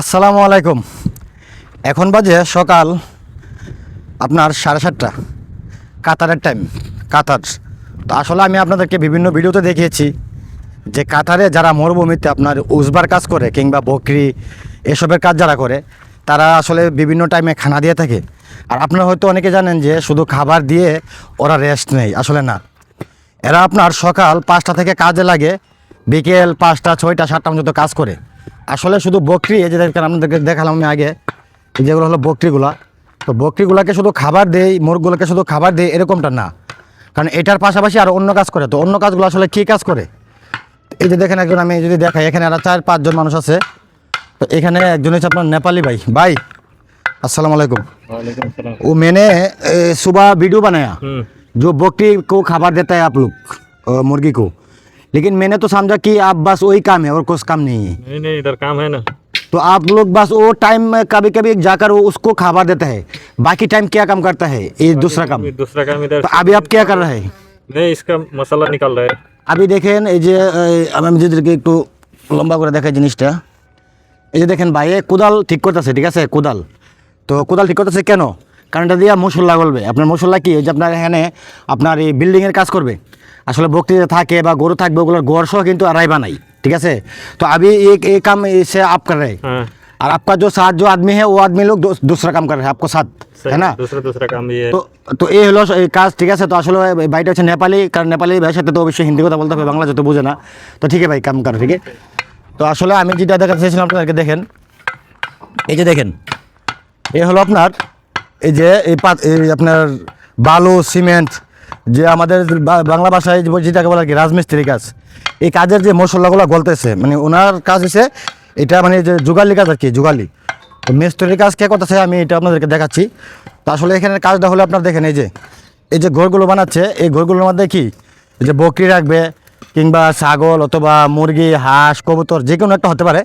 আসসালামু আলাইকুম। এখন বাজে সকাল আপনার সাড়ে সাতটা। কাতারের টাইম কাতার। তো আসলে আমি আপনাদেরকে বিভিন্ন ভিডিওতে দেখিয়েছি যে কাতারে যারা মরুভূমিতে আপনার উজবার কাজ করে কিংবা বকরি, এসবের কাজ যারা করে, তারা আসলে বিভিন্ন টাইমে খানা দিয়ে থাকে। আর আপনারা হয়তো অনেকে জানেন যে শুধু খাবার দিয়ে ওরা রেস্ট নেই আসলে না। এরা আপনার সকাল পাঁচটা থেকে কাজে লাগে, বিকেল পাঁচটা, ছয়টা, সাতটা পর্যন্ত কাজ করে। আসলে শুধু বকরি এই যে দেখেন আপনাদেরকে দেখালাম আমি আগে এই যেগুলো হলো বকরিগুলা তো বকরিগুলাকে শুধু খাবার দেই মোরগুলোকে শুধু খাবার দেই এরকমটা না কারণ এটার পাশাপাশি আর অন্য কাজ করে তো অন্য কাজগুলো আসলে কী কাজ করে এই যে দেখেন একজন আমি যদি দেখাই এখানে আর চার পাঁচজন মানুষ আছে তো এখানে একজন হচ্ছে আপনার নেপালি ভাই ভাই আসসালামু আলাইকুম वालेकुम सलाम वो मैंने ए, सुबह वीडियो बनाया हम्म जो बकरी को खाबर देता है आप लोग अ, मुर्गी को लेकिन मैंने तो समझा कि आप बस वही काम है और कुछ काम नहीं है नहीं नहीं इधर काम है ना तो आप लोग बस वो टाइम में कभी कभी जाकर वो उसको खाबर देता है बाकी टाइम क्या काम करता है ये दूसरा काम ये दूसरा काम इधर तो अभी आप क्या कर रहे हैं नहीं इसका मसाला निकाल रहा है আমি দেখেন এই যে এই, আমি নিজেদেরকে একটু লম্বা করে দেখাই জিনিসটা এই যে দেখেন ভাই এ কোদাল ঠিক করতেছে ঠিক আছে কোদাল তো কোদাল ঠিক করতেছে কেন কারণ এটা দিয়ে মশলা গলবে আপনার মশলা কি ওই যে আপনার এখানে আপনার এই বিল্ডিংয়ের কাজ করবে আসলে বকরি যে থাকে বা গরু থাকবে ওগুলোর গড় সহ কিন্তু আড়াই বানাই ঠিক আছে তো अभी एक एक काम से आप कर रहे हैं हाँ और आपका जो साथ जो आदमी है वो आदमी लोग दू- दूसरा काम कर रहे हैं आपको साथ सही है ना दूसरा दूसरा काम भी है তো তো এই হলো এই কাজ ঠিক আছে তো আসলে এই ভাইটা হচ্ছে নেপালি কারণ নেপালি ভাইয়ের সাথে তো অবশ্যই হিন্দি কথা বলতে হবে বাংলা যত বোঝে না তো ঠিক আছে ভাই কাম করো ঠিক আছে তো আসলে আমি যেটা দেখাতে চাইছিলাম আপনাদেরকে দেখেন এই যে দেখেন এই হলো আপনার এই যে, এই আপনার বালু, সিমেন্ট, যে আমাদের বাংলা ভাষায় যেটাকে বলে আর কি, রাজমিস্ত্রি কাজ, এই কাজের যে মশলাগুলো গলতেছে মানে ওনার কাজ হচ্ছে এটা মানে যে যুগালি কাজ আর কি, যুগালি। তো মিস্ত্রির কাজ কে করতেছে, আমি এটা আপনাদেরকে দেখাচ্ছি। তো আসলে এখানে কাজটা হলো, আপনার দেখেন, এই যে এই যে ঘরগুলো বানাচ্ছে, এই ঘরগুলোর মধ্যে কি যে বকরি রাখবে, কিংবা ছাগল অথবা মুরগি, হাঁস, কবুতর, যে কোনো একটা হতে পারে।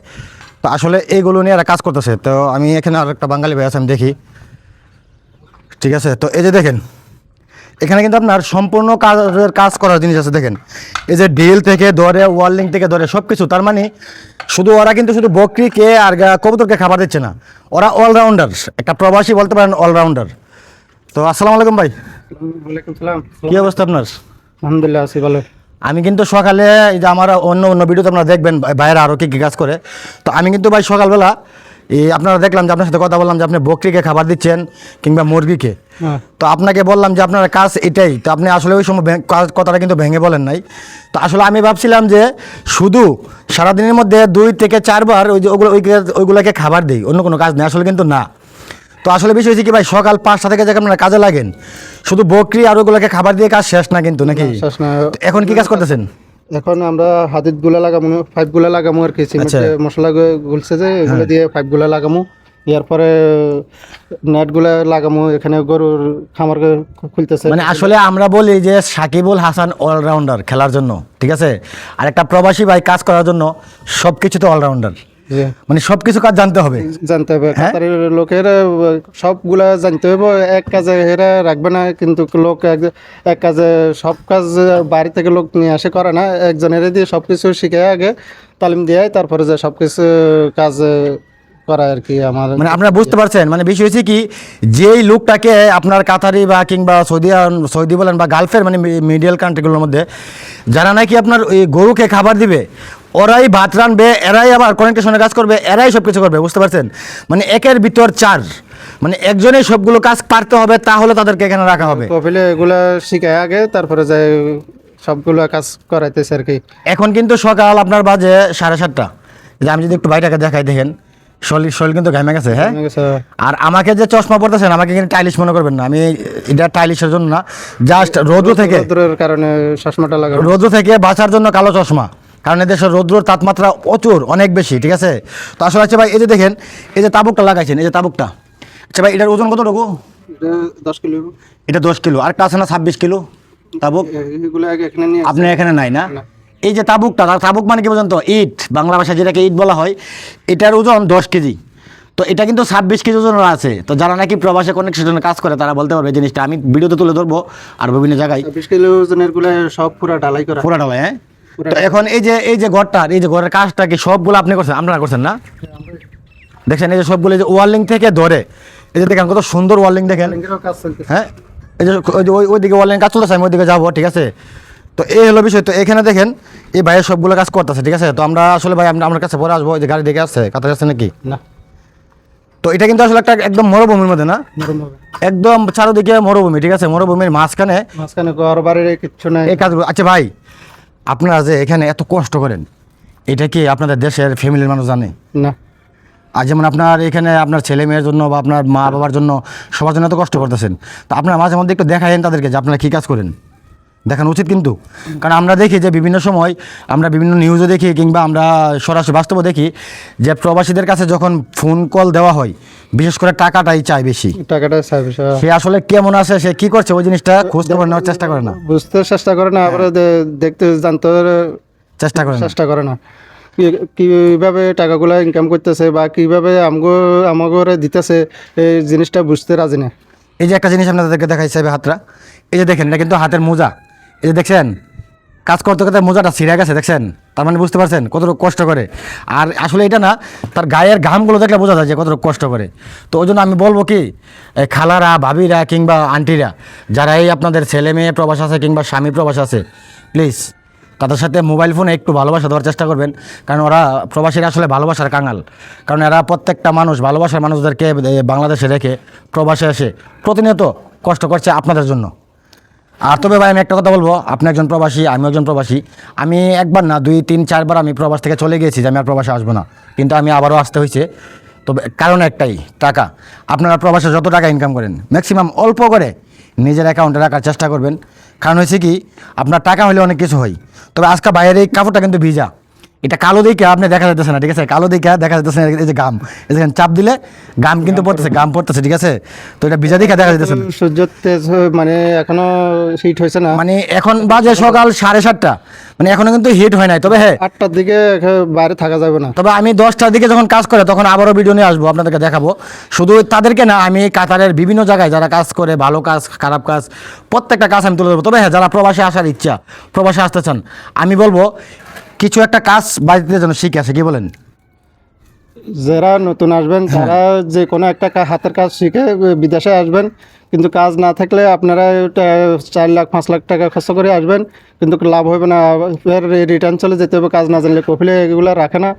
তো আসলে এইগুলো নিয়ে এরা কাজ করতেছে। তো আমি এখানে আর একটা বাঙালি ভাই আছে, আমি দেখি। ঠিক আছে? তো এই যে দেখেন এখানে কিন্তু আপনার সম্পূর্ণ কাজের কাজ করার জিনিস আছে দেখেন। এই যে ডিল থেকে ধরে ওয়ার্লিং থেকে ধরে সব কিছু তার মানে শুধু ওরা কিন্তু শুধু বকরিকে আর কবুতরকে খাবার দিচ্ছে না। ওরা অলরাউন্ডার একটা প্রবাসী বলতে পারেন অলরাউন্ডার তো আসসালামু আলাইকুম ভাই। কী অবস্থা আপনার? আলহামদুলিল্লাহ আছি ভালো। আমি কিন্তু সকালে এই যে আমার অন্য অন্য ভিডিওতে আপনারা দেখবেন ভাই- ভাইয়েরা আরও কী কী কাজ করে। তো আমি কিন্তু ভাই সকালবেলা এই আপনারা দেখলাম যে আপনার সাথে কথা বললাম যে আপনি বকরিকে খাবার দিচ্ছেন কিংবা মুরগিকে। হ্যাঁ। তো আপনাকে বললাম যে আপনার কাজ এটাই। তো আপনি আসলে ওই সময় কাজ- কথাটা কিন্তু ভেঙে বলেন নাই। তো আসলে আমি ভাবছিলাম যে শুধু সারাদিনের মধ্যে দুই থেকে চারবার ওই যে ওগুলো ওইগুলোকে খাবার দিই অন্য কোনো কাজ নেই আসলে কিন্তু না। তো আসলে বিষয় হচ্ছে কি ভাই সকাল পাঁচটা থেকে যে আপনারা কাজে লাগেন শুধু বকরি আর ওগুলোকে খাবার দিয়ে কাজ শেষ না কিন্তু নাকি? এখন কি কাজ করতেছেন? এখন আমরা হাতেরগুলা লাগামো পাইপগুলা লাগামো আর কি আচ্ছা। সিমেন্টে মশলা গুলছে যে এগুলো দিয়ে পাইপগুলা লাগামো। এরপরে নেটগুলা লাগামো এখানে গরুর খামার খুলতেছে। মানে আসলে আমরা বলি যে সাকিবুল হাসান অলরাউন্ডার খেলার জন্য ঠিক আছে? আর একটা প্রবাসী ভাই কাজ করার জন্য সব কিছুতে অলরাউন্ডার মানে সব কিছু কাজ জানতে হবে। জানতে হবে। হ্যাঁ? কাতারের লোকের সবগুলা জানতে হবে। এক কাজে হেরা রাখবে না কিন্তু লোক এক- এক কাজে সব কাজ বাড়ি থেকে লোক নিয়ে আসে করে না। একজনের দিয়ে সব কিছু শিখে আগে তালিম দেয় তারপরে যে সব কিছু কাজ করায় আর কি আমার মানে আপনারা বুঝতে পারছেন মানে বিষয় হচ্ছে কি যেই লোকটাকে আপনার কাতারি বা কিংবা সৌদি সৌদি বলেন বা গালফের মানে মিডিয়াল কান্ট্রিগুলোর মধ্যে যারা নাকি আপনার ওই গরুকে খাবার দিবে ওরাই ভাত রানবে এরাই আবার কনেকটেশনের কাজ করবে এরাই সব কিছু করবে বুঝতে পারছেন? মানে একের ভিতর চার মানে একজনেই সবগুলো কাজ পারতে হবে তাহলে তাদেরকে এখানে রাখা হবে। কপিলে এগুলা শিখায় আগে তারপরে যে সবগুলো কাজ করাইতেছে আর কি। এখন কিন্তু সকাল আপনার বাজে সাড়ে সাতটা। যে আমি যদি একটু ভাইটাকে দেখাই দেখেন শরীর শরীর কিন্তু ঘামে গেছে হ্যাঁ? আর আমাকে যে চশমা পড়তেছেন আমাকে কিন্তু টাইলিশ মনে করবেন না। আমি এটা টাইলিশের জন্য না জাস্ট রৌদ্র থেকে কারণে চশমাটা লাগানো। রৌদ্র থেকে বাঁচার জন্য কালো চশমা। কারণ এদেশের রৌদ্রর তাপমাত্রা প্রচুর অনেক বেশি ঠিক আছে? তো আসলে হচ্ছে ভাই এই যে দেখেন এই যে তাবুকটা লাগাইছেন এই যে তাবুকটা। আচ্ছা ভাই এটার ওজন কতটুকু এটা দশ কিলো। এটা দশ কিলো আর একটা আছে না ছাব্বিশ কিলো তাবুক? আপনি এখানে নাই না। এই যে তাবুকটা তার তাবুক মানে কি পর্যন্ত ইট বাংলা ভাষায় যেটাকে ইট বলা হয় এটার ওজন দশ কেজি। তো এটা কিন্তু ছাব্বিশ কেজি ওজনের আছে। তো যারা নাকি প্রবাসে অনেক সেজন্য কাজ করে তারা বলতে পারবে জিনিসটা। আমি ভিডিওতে তুলে ধরবো আর বিভিন্ন জায়গায়। বিশ কিলো ওজনেরগুলো সব পুরা ডালাই করা। পুরা ডালায় হ্যাঁ? তো এখন এই যে এই যে ঘরটা এই যে ঘরের কাজটা কি সবগুলো আপনি করছেন? আপনারা করছেন না? দেখছেন এই যে সবগুলো যে ওয়ার্লিং থেকে ধরে এই যে দেখেন কত সুন্দর ওয়ার্লিং দেখেন। হ্যাঁ? এই যে ওই ওইদিকে ওয়ার্লিং কাজ চলতেছে আমি ওইদিকে যাব ঠিক আছে? তো এই হলো বিষয়। তো এখানে দেখেন এই ভাইয়ের সবগুলো কাজ করতেছে ঠিক আছে? তো আমরা আসলে ভাই আমরা আমার কাছে পরে আসব ওই যে গাড়ি দেখে আসছে। কাতার আসছে নাকি? না। তো এটা কিন্তু আসলে একটা একদম মরুভূমির মধ্যে না? একদম চারোদিকে মরুভূমি ঠিক আছে? মরুভূমির মাঝখানে মাঝখানে ঘর বাড়ির কিচ্ছু নাই। এই কাজগুলো আচ্ছা ভাই আপনারা যে এখানে এত কষ্ট করেন এটা কি আপনাদের দেশের ফ্যামিলির মানুষ জানে? না। আর যেমন আপনার এখানে আপনার ছেলে মেয়ের জন্য বা আপনার মা বাবার জন্য সবার জন্য এত কষ্ট করতেছেন। তো আপনারা মাঝে মধ্যে একটু দেখায়েন তাদেরকে যে আপনারা কী কাজ করেন। দেখানো উচিত কিন্তু। কারণ আমরা দেখি যে বিভিন্ন সময় আমরা বিভিন্ন নিউজও দেখি কিংবা আমরা সরাসরি বাস্তবে দেখি যে প্রবাসীদের কাছে যখন ফোন কল দেওয়া হয় বিশেষ করে টাকাটাই চায় বেশি। টাকাটা সার্ভিস সে আসলে কেমন আছে সে কি করছে ওই জিনিসটা খোঁজ খবর নেওয়ার চেষ্টা করে না। বুঝতে চেষ্টা করে না আবার দেখতে জানতে চেষ্টা করে না। চেষ্টা করে না। কি- কীভাবে টাকাগুলো ইনকাম করতেছে বা কীভাবে আমগো আমাগরে দিতেছে এই জিনিসটা বুঝতে রাজি না। এই যে একটা জিনিস আপনাদেরকে দেখাইছে হাতরা এই যে দেখেন এটা কিন্তু হাতের মোজা। এই যে দেখছেন, কাজ করতে করতে মোজাটা ছিঁড়ে গেছে, দেখছেন? তার মানে বুঝতে পারছেন কতটুকু কষ্ট করে। আর আসলে এটা না, তার গায়ের ঘামগুলো দেখলে বোঝা যায় যে কতটুকু কষ্ট করে। তো ওই জন্য আমি বলব কি খালারা, ভাবিরা কিংবা আন্টিরা, যারা এই আপনাদের ছেলে মেয়ে প্রবাস আছে কিংবা স্বামী প্রবাস আছে প্লিজ তাদের সাথে মোবাইল ফোনে একটু ভালোবাসা দেওয়ার চেষ্টা করবেন। কারণ ওরা প্রবাসীরা আসলে ভালোবাসার কাঙাল। কারণ এরা প্রত্যেকটা মানুষ, ভালোবাসার মানুষদেরকে বাংলাদেশে রেখে প্রবাসে এসে প্রতিনিয়ত কষ্ট করছে আপনাদের জন্য। আর তবে ভাই, আমি একটা কথা বলব। আপনি একজন প্রবাসী আমি একজন প্রবাসী। আমি একবার না, দুই, তিন, চারবার আমি প্রবাস থেকে চলে গিয়েছি যে আমি আর প্রবাসে আসব না। কিন্তু আমি আবারও আসতে হয়েছে। তবে কারণ একটাই, টাকা। আপনারা প্রবাসে যত টাকা ইনকাম করেন ম্যাক্সিমাম অল্প করে নিজের অ্যাকাউন্টে রাখার চেষ্টা করবেন। কারণ হয়েছে কি, আপনার টাকা হলে অনেক কিছু হয়। তবে আজকে বাইরের এই কাপড়টা কিন্তু ভিজা। এটা কালো দিকে আপনি দেখা যাচ্ছে না ঠিক আছে? কালো দিকে দেখা যাচ্ছে না এই যে গাম। যে চাপ দিলে গাম কিন্তু পড়তেছে গাম পড়তেছে ঠিক আছে? তো এটা ভিজা দিকে দেখা যাচ্ছে না। সূর্যের তেজ মানে এখনও হিট হয়েছে না। মানে এখন বাজে সকাল সাড়ে সাতটা। মানে এখনও কিন্তু হিট হয় নাই। তবে হ্যাঁ। আটটার দিকে বাইরে থাকা যাবে না। তবে আমি দশটার দিকে যখন কাজ করে তখন আবারও ভিডিও নিয়ে আসব আপনাদেরকে দেখাবো। শুধু তাদেরকে না আমি কাতারের বিভিন্ন জায়গায় যারা কাজ করে ভালো কাজ খারাপ কাজ প্রত্যেকটা কাজ আমি তুলে দেবো তবে হ্যাঁ যারা প্রবাসে আসার ইচ্ছা প্রবাসে আসতে চান আমি বলব কিছু একটা কাজ বাড়িতে যেন শিখে আসে কি বলেন? যারা নতুন আসবেন তারা যে কোনো একটা হাতের কাজ শিখে বিদেশে আসবেন। কিন্তু কাজ না থাকলে আপনারা চার লাখ পাঁচ লাখ টাকা খরচ করে আসবেন। কিন্তু লাভ হবে না। ফের রিটার্ন চলে যেতে হবে কাজ না জানলে কপিলে এগুলো রাখে না।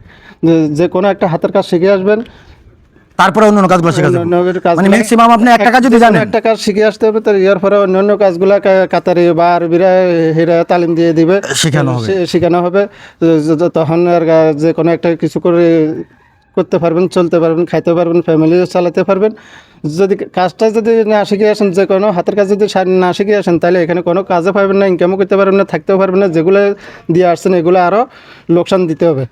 যে কোনো একটা হাতের কাজ শিখে আসবেন। তারপরে অন্য কাজগুলো শেখা যাবে। মানে ম্যাক্সিমাম আপনি একটা কাজ যদি জানেন। একটা কাজ শিখে আসতে হবে তার ইয়ার পরে অন্য অন্য কাজগুলো কাতারি বা আরবিরা হেরা তালিম দিয়ে দিবে। শেখানো হবে। শেখানো হবে। তখন আর যে কোনো একটা কিছু করে করতে পারবেন চলতে পারবেন খাইতে পারবেন ফ্যামিলি চালাতে পারবেন। যদি কাজটা যদি না শিখে আসেন যে কোনো হাতের কাজ যদি না শিখে আসেন তাহলে এখানে কোনো কাজে পাবেন না ইনকামও করতে পারবেন না থাকতেও পারবেন না। যেগুলো দিয়ে আসছেন এগুলো আরও লোকসান দিতে হবে।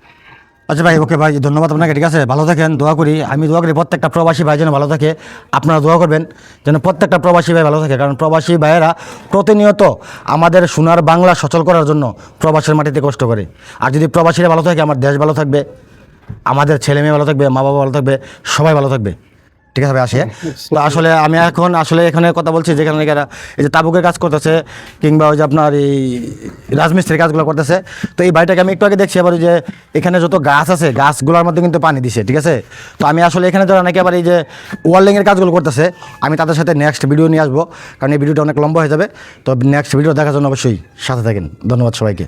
আচ্ছা ভাই, ওকে ভাই, ধন্যবাদ আপনাকে, ঠিক আছে? ভালো থাকেন, দোয়া করি। আমি দোয়া করি প্রত্যেকটা প্রবাসী ভাই যেন ভালো থাকে। আপনারা দোয়া করবেন যেন প্রত্যেকটা প্রবাসী ভাই ভালো থাকে। কারণ প্রবাসী ভাইয়েরা প্রতিনিয়ত আমাদের সোনার বাংলা সচল করার জন্য প্রবাসের মাটিতে কষ্ট করে। আর যদি প্রবাসীরা ভালো থাকে, আমার দেশ ভালো থাকবে, আমাদের ছেলে মেয়ে ভালো থাকবে, মা বাবা ভালো থাকবে, সবাই ভালো থাকবে। ঠিক আছে ভাই, আসি? তো আসলে আমি এখন, আসলে এখানে কথা বলছি, যেখানে এই যে তাবুকের কাজ করতেছে, কিংবা ওই যে আপনার এই রাজমিস্ত্রির কাজগুলো করতেছে, তো এই বাড়িটাকে আমি একটু আগে দেখছি, আবার ওই যে এখানে যত গাছ আছে, গাছগুলোর মধ্যে কিন্তু পানি দিছে, ঠিক আছে? তো আমি আসলে এখানে যারা নাকি আবার এই যে ওয়ার্ল্ডিংয়ের কাজগুলো করতেছে, আমি তাদের সাথে নেক্সট ভিডিও নিয়ে আসব, কারণ এই ভিডিওটা অনেক লম্বা হয়ে যাবে, তো নেক্সট ভিডিও দেখার জন্য অবশ্যই সাথে থাকেন। ধন্যবাদ সবাইকে।